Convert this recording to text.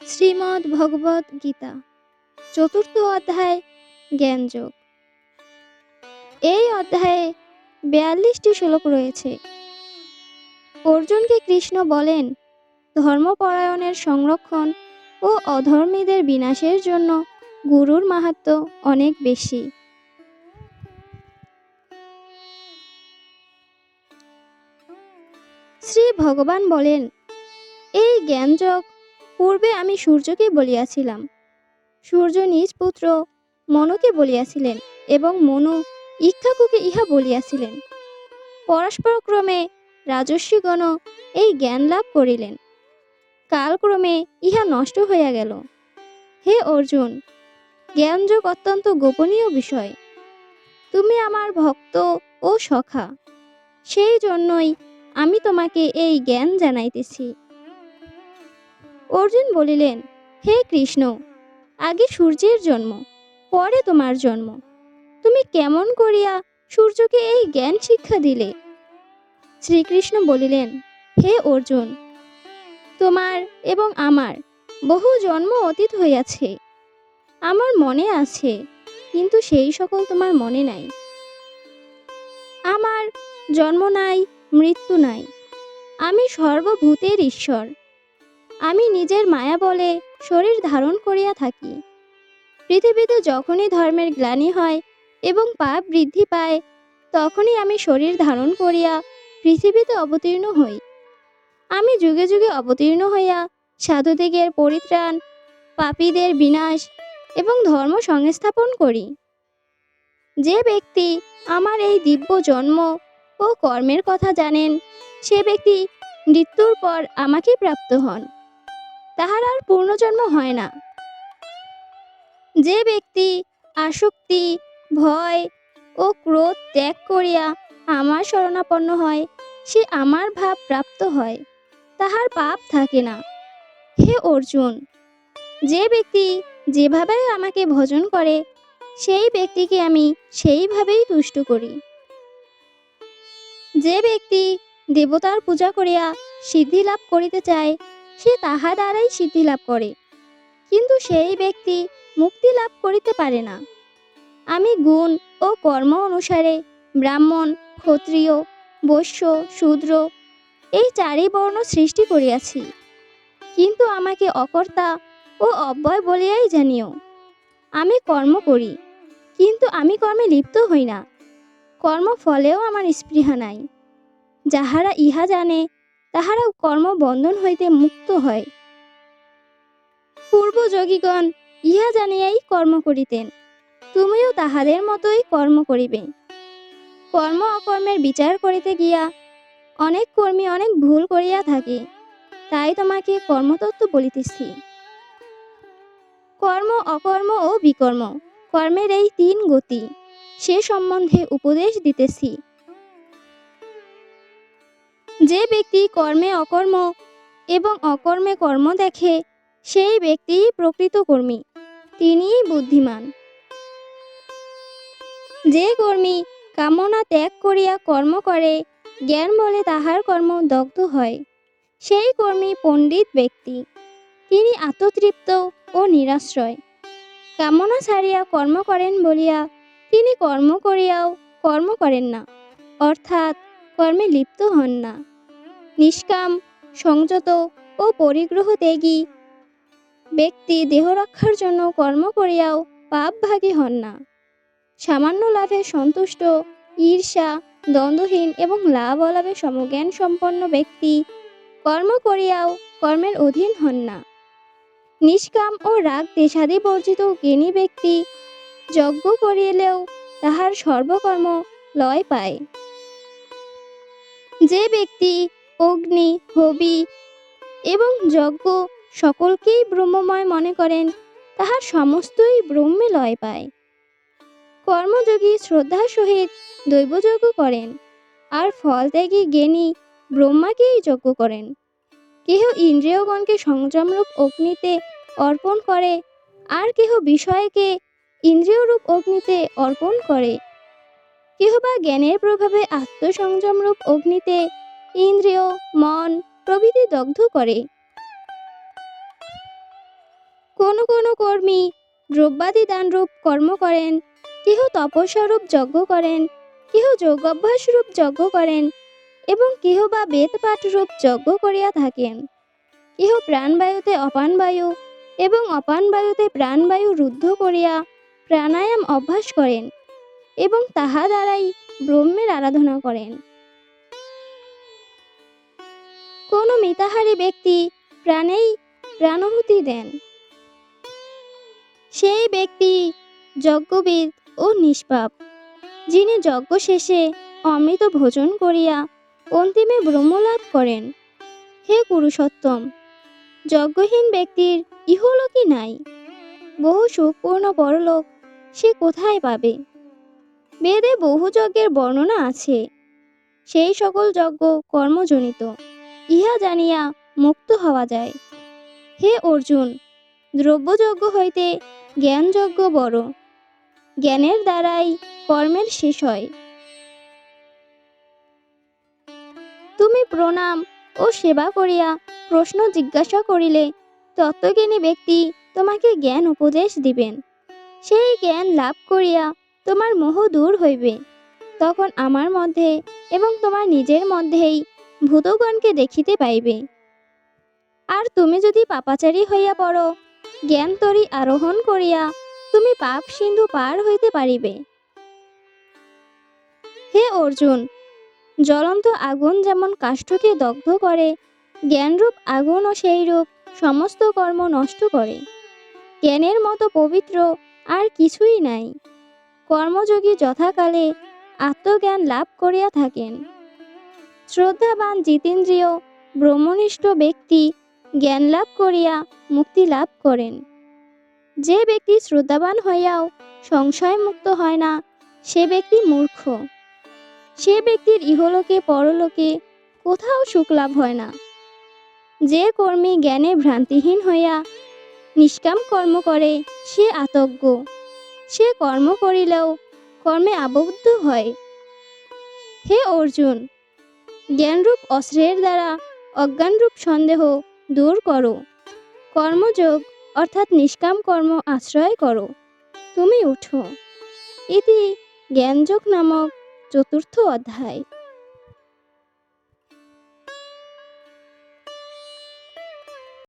শ্রীমদ্ ভগবত গীতা, চতুর্থ অধ্যায়, জ্ঞানযোগ। এই অধ্যায়ে বিয়াল্লিশটি শ্লোক রয়েছে। অর্জুনকে কৃষ্ণ বলেন, ধর্মপরায়ণের সংরক্ষণ ও অধর্মীদের বিনাশের জন্য গুরুর মাহাত্ম্য অনেক বেশি। শ্রী ভগবান বলেন, এই জ্ঞানযোগ পূর্বে আমি সূর্যকে বলিয়াছিলাম। সূর্য নিজ পুত্র মনুকে বলিয়াছিলেন এবং মনু ইক্ষাকুকে ইহা বলিয়াছিলেন। পরস্পরক্রমে রাজস্বীগণ এই জ্ঞান লাভ করিলেন। কালক্রমে ইহা নষ্ট হইয়া গেল। হে অর্জুন, জ্ঞানযোগ অত্যন্ত গোপনীয় বিষয়। তুমি আমার ভক্ত ও সখা। সেই জন্যই আমি তোমাকে এই জ্ঞান জানাইতেছি। অর্জুন বলিলেন, হে কৃষ্ণ, আগে সূর্যের জন্ম, পরে তোমার জন্ম। তুমি কেমন করিয়া সূর্যকে এই জ্ঞান শিক্ষা দিলে? শ্রীকৃষ্ণ বলিলেন, হে অর্জুন, তোমার এবং আমার বহু জন্ম অতীত হইয়াছে। আমার মনে আছে, কিন্তু সেই সকল তোমার মনে নাই। আমার জন্ম নাই, মৃত্যু নাই। আমি সর্বভূতের ঈশ্বর। আমি নিজের মায়া বলে শরীর ধারণ করিয়া থাকি। পৃথিবীতে যখনই ধর্মের গ্লানি হয় এবং পাপ বৃদ্ধি পায়, তখনই আমি শরীর ধারণ করিয়া পৃথিবীতে অবতীর্ণ হই। আমি যুগে যুগে অবতীর্ণ হইয়া সাধুদিগের পরিত্রাণ, পাপীদের বিনাশ এবং ধর্ম সংস্থাপন করি। যে ব্যক্তি আমার এই দিব্য জন্ম ও কর্মের কথা জানেন, সে ব্যক্তি মৃত্যুর পর আমাকে প্রাপ্ত হন। তাহার আর পূর্ণজন্ম হয় না। যে ব্যক্তি আসক্তি, ভয় ও ক্রোধ ত্যাগ করিয়া আমার শরণাপন্ন হয়, সে আমার ভাব প্রাপ্ত হয়, তাহার পাপ থাকে না। হে অর্জুন, যে ব্যক্তি যেভাবে আমাকে ভজন করে, সেই ব্যক্তিকে আমি সেইভাবেই তুষ্ট করি। যে ব্যক্তি দেবতার পূজা করিয়া সিদ্ধি লাভ করিতে চায় সে তাহা দ্বারাই সিদ্ধি লাভ করে। কিন্তু সেই ব্যক্তি মুক্তি লাভ করিতে পারে না। আমি গুণ ও কর্ম অনুসারে ব্রাহ্মণ, ক্ষত্রিয়, বৈশ্য, শূদ্র এই চারি বর্ণ সৃষ্টি করিয়াছি। কিন্তু আমাকে অকর্তা ও অব্যয় বলিয়াই জানিও, আমি কর্ম করি, কিন্তু আমি কর্মে লিপ্ত হই না। কর্ম ফলেও আমার স্পৃহা নাই। যাহারা ইহা জানে তাহারা কর্মবন্ধন হইতে মুক্ত হয়। পূর্ব যোগীগণ ইহা জানিয়াই কর্ম করিতেন। তুমিও তাহাদের মতোই কর্ম করিবে। কর্ম অকর্মের বিচার করিতে গিয়া অনেক কর্মী অনেক ভুল করিয়া থাকে, তাই তোমাকে কর্মতত্ত্ব বলিতেছি। কর্ম অকর্ম ও বিকর্ম, কর্মের এই তিন গতি, সে সম্বন্ধে উপদেশ দিতেছি। যে ব্যক্তি কর্মে অকর্ম এবং অকর্মে কর্ম দেখে, সেই ব্যক্তিই প্রকৃত কর্মী। তিনিই বুদ্ধিমান। যে কর্মী কামনা ত্যাগ করিয়া কর্ম করে, জ্ঞান বলে তাহার কর্ম দগ্ধ হয়, সেই কর্মী পণ্ডিত ব্যক্তি। তিনি আত্মতৃপ্ত ও নিরাশ্রয়। কামনা ছাড়িয়া কর্ম করেন বলিয়া, তিনি কর্ম করিয়াও কর্ম করেন না, অর্থাৎ কর্মে লিপ্ত হন না। নিষ্কাম, সংযত ও পরিগ্রহ ত্যাগী। ব্যক্তি দেহ রক্ষার জন্য কর্ম করিয়াও পাপ ভাগী হন না। সামান্য লাভে সন্তুষ্ট, ঈর্ষা, দ্বন্দ্বহীন এবং লাভ অলাভে সমজ্ঞান সম্পন্ন ব্যক্তি কর্ম করিয়াও কর্মের অধীন হন না। নিষ্কাম ও রাগ দেশাদি বর্জিত জ্ঞানী ব্যক্তি যজ্ঞ করিলেও তাহার সর্বকর্ম লয় পায়। যে ব্যক্তি অগ্নি, হবি এবং যজ্ঞ সকলকেই ব্রহ্মময় মনে করেন। তাহার সমস্তই ব্রহ্মে লয় পায়। কর্মযোগী শ্রদ্ধার সহিত দৈবযজ্ঞ করেন। আর ফল ত্যাগী জ্ঞানী ব্রহ্মাকেই যজ্ঞ করেন। কেহ ইন্দ্রিয়গণকে সংযমরূপ অগ্নিতে অর্পণ করে, আর কেহ বিষয়কে ইন্দ্রিয়রূপ অগ্নিতে অর্পণ করে। কেহ বা জ্ঞানের প্রভাবে আত্মসংযমরূপ অগ্নিতে ইন্দ্রিয়, মন প্রভৃতি দগ্ধ করে। কোনো কোনো কর্মী দ্রব্যাদি দানরূপ কর্ম করেন, কেহ তপস্যারূপ যজ্ঞ করেন, কেহ যোগাভ্যাসরূপ যজ্ঞ করেন এবং কেহ বা বেদপাঠরূপ যজ্ঞ করিয়া থাকেন। কেহ প্রাণবায়ুতে অপানবায়ু এবং অপানবায়ুতে প্রাণবায়ু রুদ্ধ করিয়া প্রাণায়াম অভ্যাস করেন এবং তাহা দ্বারাই ব্রহ্মের আরাধনা করেন। কোনো মিতাহারী ব্যক্তি প্রাণেই প্রাণহুতি দেন। সেই ব্যক্তি যজ্ঞবিদ ও নিষ্পাপ, যিনি যজ্ঞ শেষে অমৃত ভোজন করিয়া অন্তিমে ব্রহ্মলাভ করেন। হে পুরুষোত্তম, যজ্ঞহীন ব্যক্তির ইহলোকই নাই। বহু সুখপূর্ণ পরলোক সে কোথায় পাবে? বেদে বহু যজ্ঞের বর্ণনা আছে। সেই সকল যজ্ঞ কর্মজনিত। ইহা জানিয়া মুক্ত হওয়া যায়। হে অর্জুন দ্রব্যযজ্ঞ হইতে জ্ঞানযজ্ঞ বড়। জ্ঞানের দ্বারাই কর্মের শেষ হয়। তুমি প্রণাম ও সেবা করিয়া প্রশ্ন জিজ্ঞাসা করিলে তত্ত্বজ্ঞানী ব্যক্তি তোমাকে জ্ঞান উপদেশ দিবেন। সেই জ্ঞান লাভ করিয়া তোমার মোহ দূর হইবে। তখন আমার মধ্যে এবং তোমার নিজের মধ্যেই ভূতগণকে দেখিতে পাইবে। আর তুমি যদি পাপাচারী হইয়া পড়ো, জ্ঞান তরি আরোহণ করিয়া তুমি পাপ সিন্ধু পার হইতে পারিবে। হে অর্জুন, জ্বলন্ত আগুন যেমন কাষ্ঠকে দগ্ধ করে, জ্ঞানরূপ আগুনও সেই রূপ সমস্ত কর্ম নষ্ট করে। জ্ঞানের মতো পবিত্র আর কিছুই নাই। কর্মযোগী যথাকালে আত্মজ্ঞান লাভ করিয়া থাকেন। শ্রদ্ধাবান জিতেন্দ্রীয় ব্রহ্মনিষ্ঠ ব্যক্তি জ্ঞান লাভ করিয়া মুক্তি লাভ করেন। যে ব্যক্তি শ্রদ্ধাবান হইয়াও সংশয় মুক্ত হয় না, সে ব্যক্তি মূর্খ। সে ব্যক্তির ইহলোকে পরলোকে কোথাও সুখ লাভ হয় না। যে কর্মী জ্ঞানে ভ্রান্তিহীন হইয়া নিষ্কাম কর্ম করে, সে আতজ্ঞ। সে কর্ম করিলেও কর্মে আবদ্ধ হয়। হে অর্জুন জ্ঞানরূপ অস্ত্রের দ্বারা অজ্ঞানরূপ সন্দেহ দূর করো। কর্মযোগ অর্থাৎ নিষ্কাম কর্ম আশ্রয় করো। তুমি উঠো। ইতি জ্ঞানযোগ নামক চতুর্থ অধ্যায়।